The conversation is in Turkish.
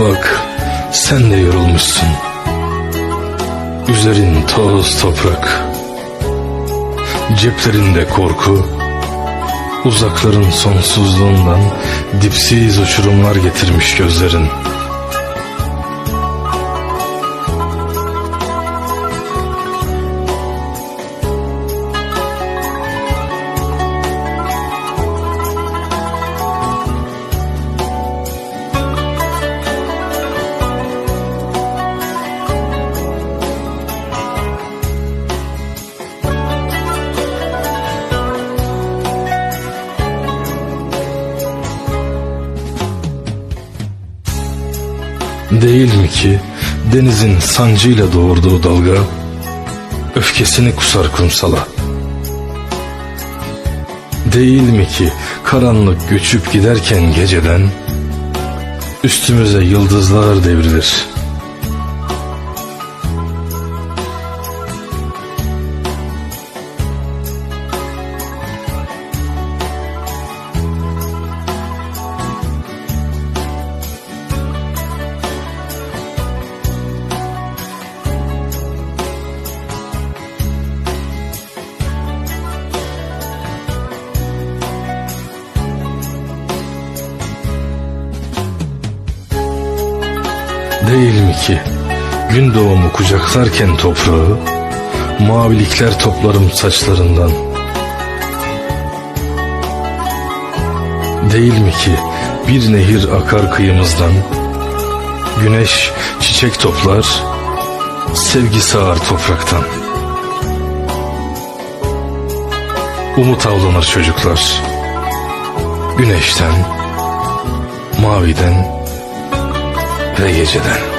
Bak sen de yorulmuşsun. Üzerin toz toprak. Ceplerinde korku. Uzakların sonsuzluğundan dipsiz uçurumlar getirmiş gözlerin. Değil mi ki denizin sancıyla doğurduğu dalga öfkesini kusar kumsala? Değil mi ki karanlık göçüp giderken geceden üstümüze yıldızlar devrilir? Değil mi ki? Gün doğumu kucaklarken toprağı mavilikler toplarım saçlarından. Değil mi ki bir nehir akar kıyımızdan? Güneş çiçek toplar Sevgi sağar topraktan. Umut avlanır çocuklar. Güneşten Maviden Ve geceden